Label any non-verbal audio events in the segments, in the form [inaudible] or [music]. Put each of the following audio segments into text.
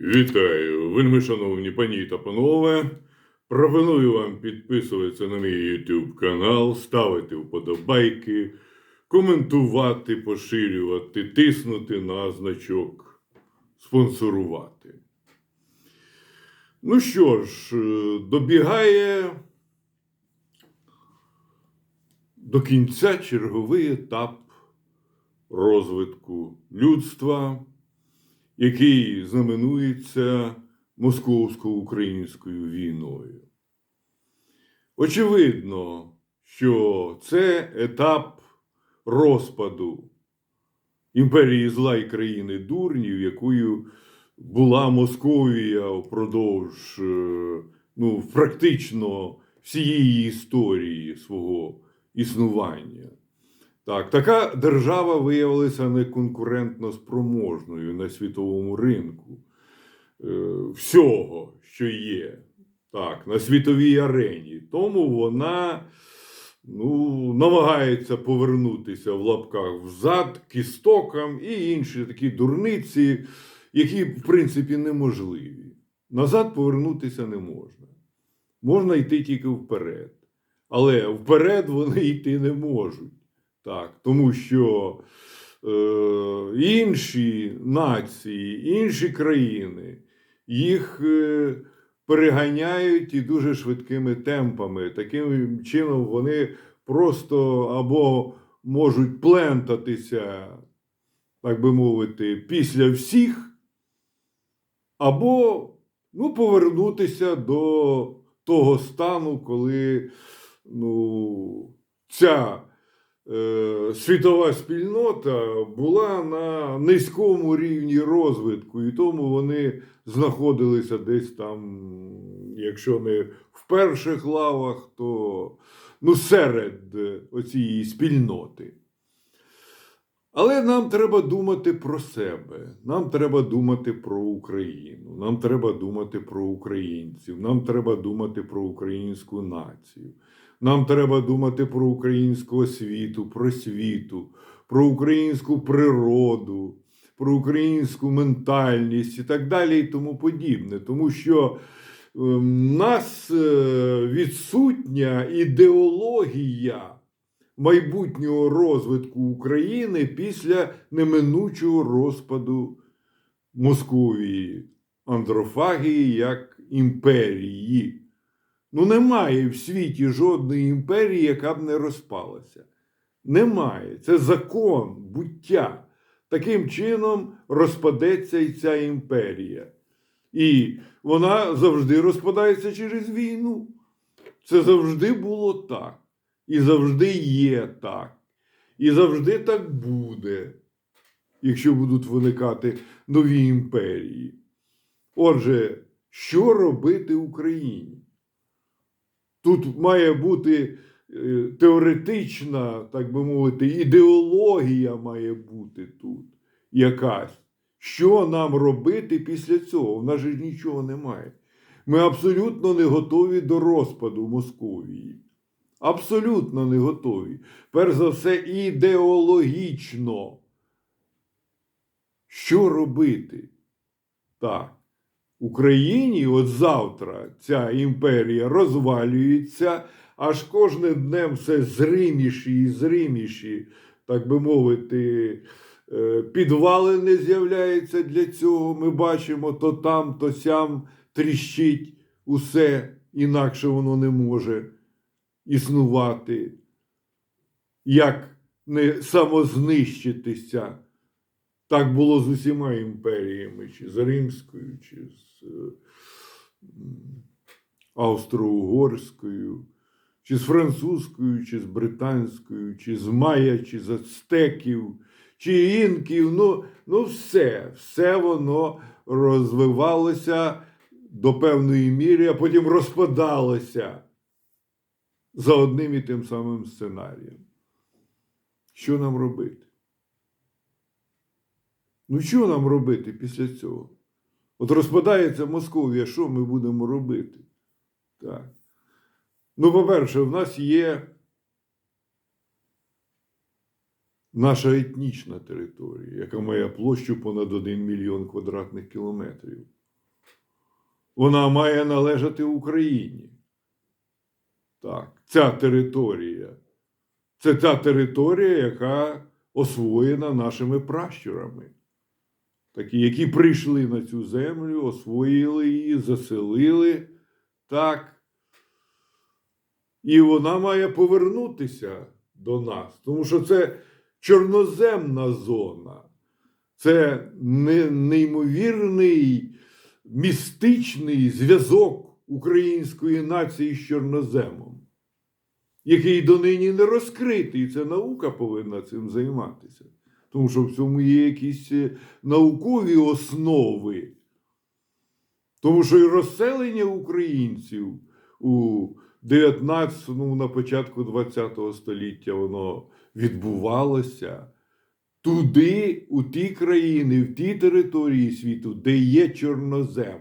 Вітаю, вельми шановні пані та панове. Пропоную вам підписуватися на мій YouTube канал, ставити вподобайки, коментувати, поширювати, тиснути на значок, спонсорувати. Ну що ж, е, добігає до кінця черговий етап розвитку людства який знаменується московсько-українською війною. Очевидно, що це етап розпаду імперії зла і країни дурнів, якою була Московія впродовж е, ну, практично всієї історії свого існування. Так, така держава виявилася неконкурентно спроможною на світовому ринку е, всього, що є, так, на світовій арені. Тому вона ну, намагається повернутися в лапках взад, к істокам і інші такі дурниці, які, в принципі, неможливі. Назад повернутися не можна. Можна йти тільки вперед. Але вперед вони йти не можуть. Так, тому що е, інші нації, інші країни їх е, переганяють і дуже швидкими темпами. Таким чином вони просто або можуть плентатися, так би мовити, після всіх, або ну, повернутися до того стану, коли ну, ця світова спільнота була на низькому рівні розвитку, і тому вони знаходилися десь там, якщо не в перших лавах, то ну, серед е, оцієї спільноти. Але нам треба думати про себе, нам треба думати про Україну, нам треба думати про українців, нам треба думати про українську націю. Нам треба думати про українську освіту, про світу, про українську природу, про українську ментальність і так далі, і тому подібне. Тому що в нас е, відсутня ідеологія майбутнього розвитку України після неминучого розпаду Московії, андрофагії як імперії. Ну, немає в світі жодної імперії, яка б не розпалася. Немає. Це закон буття. Таким чином розпадеться і ця імперія. І вона завжди розпадається через війну. Це завжди було так. І завжди є так. І завжди так буде, якщо будуть виникати нові імперії. Отже, що робити Україні? Тут має бути е, теоретична, так би мовити, ідеологія має бути тут якась. Що нам робити після цього? В нас же нічого немає. Ми абсолютно не готові до розпаду Московії. Абсолютно не готові. Перш за все, ідеологічно. Що робити? Так. Україні от завтра ця імперія розвалюється, аж кожним днем все зриміші і зриміші, так би мовити, е, підвалини з'являються для цього. Ми бачимо то там, то сям тріщить усе, інакше воно не може існувати. Як не самознищитися. Так було з усіма імперіями, чи з Римською, чи з е, Австро-Угорською, чи з французькою, чи з британською, чи з Майя, чи з ацтеків, чи інків. Ну, ну все, все воно розвивалося до певної міри, а потім розпадалося за одним і тим самим сценарієм. Що нам робити? Ну, що нам робити після цього? От розпадається Московія, що ми будемо робити? Так. Ну, по-перше, в нас є наша етнічна територія, яка має площу понад 1 мільйон квадратних кілометрів. вона має належати Україні. Так, ця територія. Це та територія, яка освоєна нашими пращурами. Такі, які прийшли на цю землю, освоїли її, заселили. Так. І вона має повернутися до нас, тому що це чорноземна зона. Це неймовірний містичний зв'язок української нації з чорноземом, який донині не розкритий. Це наука повинна цим займатися. Тому що в цьому є якісь е, наукові основи. Тому що і розселення українців у 19, ну, на початку 20 століття воно відбувалося туди, у ті країни, в ті території світу, де є чорнозем.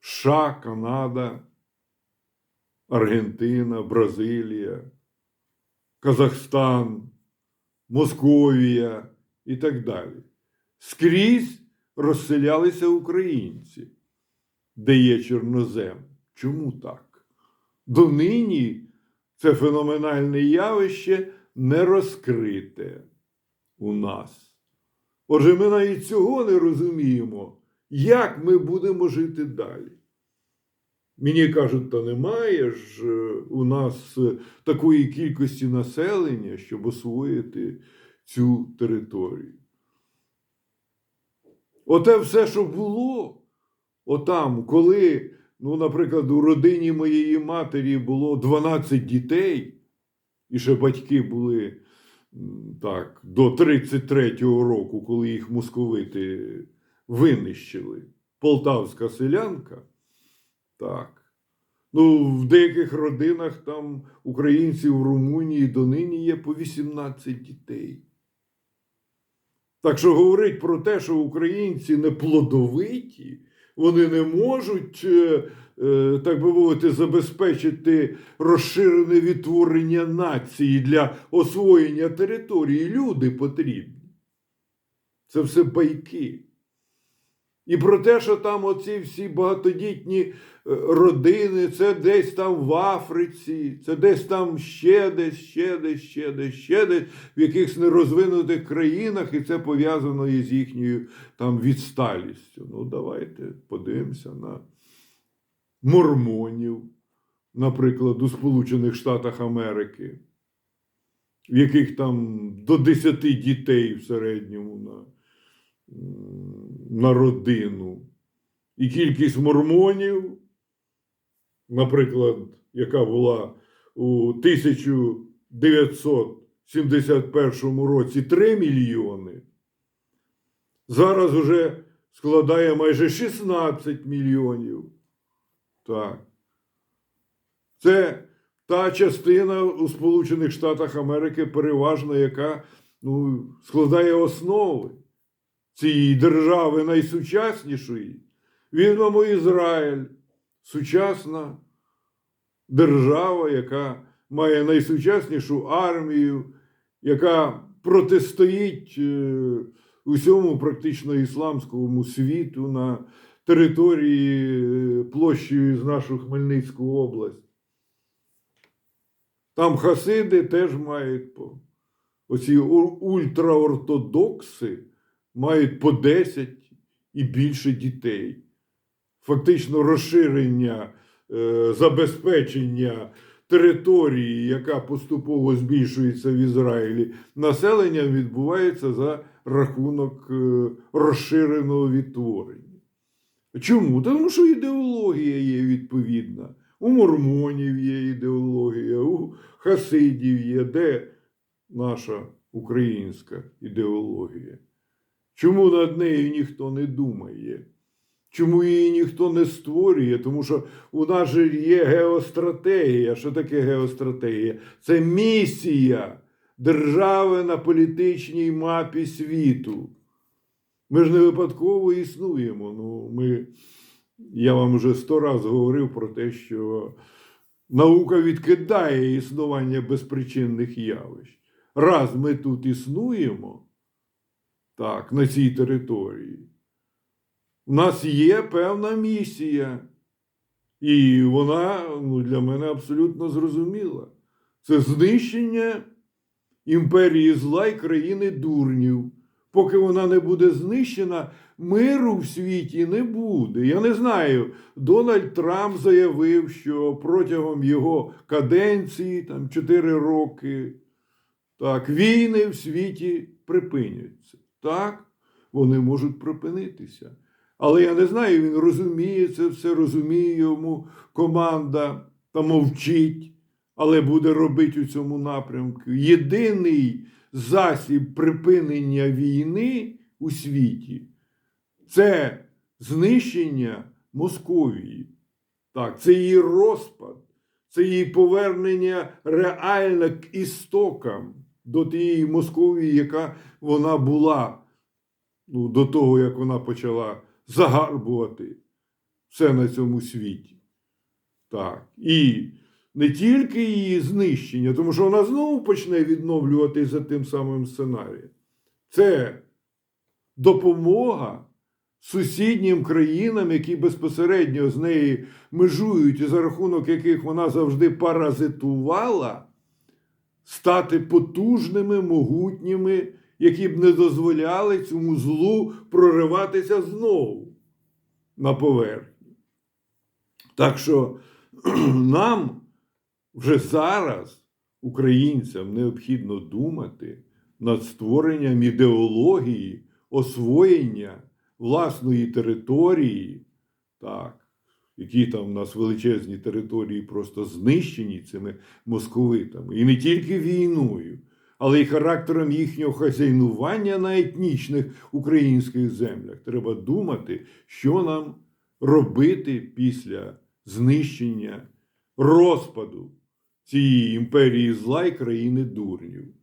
США, Канада, Аргентина, Бразилія, Казахстан, Московія і так далі. Скрізь розселялися українці, де є чорнозем. Чому так? Донині це феноменальне явище не розкрите у нас. Отже, ми навіть цього не розуміємо, як ми будемо жити далі. Мені кажуть, та немає ж е, у нас е, такої кількості населення, щоб освоїти цю територію. Оте все, що було, отам, коли, ну, наприклад, у родині моєї матері було 12 дітей, і ще батьки були так, до 33-го року, коли їх московити винищили. Полтавська селянка. Так. Ну, в деяких родинах там українців в Румунії донині є по 18 дітей. Так що говорить про те, що українці не плодовиті, вони не можуть, е, е, так би мовити, забезпечити розширене відтворення нації для освоєння території. Люди потрібні. Це все байки. І про те, що там оці всі багатодітні е, родини, це десь там в Африці, це десь там ще десь, ще десь, ще десь, ще десь, в якихось нерозвинутих країнах, і це пов'язано із їхньою там відсталістю. Ну, давайте подивимося на мормонів, наприклад, у Сполучених Штатах Америки, в яких там до 10 дітей в середньому на на родину. І кількість мормонів, наприклад, яка була у 1971 році 3 мільйони, зараз вже складає майже 16 мільйонів. Так. Це та частина у Сполучених Штатах Америки, переважно, яка ну, складає основи цієї держави найсучаснішої, візьмемо Ізраїль, сучасна держава, яка має найсучаснішу армію, яка протистоїть е, усьому практично ісламському світу на території е, площею з нашу Хмельницьку область. Там хасиди теж мають оці ультраортодокси мають по 10 і більше дітей. Фактично розширення е, забезпечення території, яка поступово збільшується в Ізраїлі, населенням відбувається за рахунок е, розширеного відтворення. Чому? Тому що ідеологія є відповідна. У мормонів є ідеологія, у хасидів є. Де наша українська ідеологія? Чому над нею ніхто не думає? Чому її ніхто не створює? Тому що у нас же є геостратегія. Що таке геостратегія? Це місія держави на політичній мапі світу. Ми ж не випадково існуємо. Ну, ми, я вам вже сто раз говорив про те, що наука відкидає існування безпричинних явищ. Раз ми тут існуємо, так, на цій території. у нас є певна місія. І вона ну, для мене абсолютно зрозуміла. Це знищення імперії зла і країни дурнів. Поки вона не буде знищена, миру в світі не буде. Я не знаю. Дональд Трамп заявив, що протягом його каденції, там 4 роки, так, війни в світі припиняться. Так, вони можуть припинитися. Але я не знаю, він розуміє це все, розуміє йому команда та мовчить, але буде робити у цьому напрямку. Єдиний засіб припинення війни у світі це знищення Московії. Так, це її розпад, це її повернення реально к істокам до тієї Московії, яка вона була ну, до того, як вона почала загарбувати все на цьому світі. Так. І не тільки її знищення, тому що вона знову почне відновлюватись за тим самим сценарієм. Це допомога сусіднім країнам, які безпосередньо з нею межують, і за рахунок яких вона завжди паразитувала, стати потужними, могутніми, які б не дозволяли цьому злу прориватися знову на поверхню. Так що [clears throat] нам вже зараз, українцям, необхідно думати над створенням ідеології освоєння власної території, так, які там у нас величезні території просто знищені цими московитами, і не тільки війною, але й характером їхнього хазяйнування на етнічних українських землях. Треба думати, що нам робити після знищення розпаду цієї імперії зла і країни дурнів.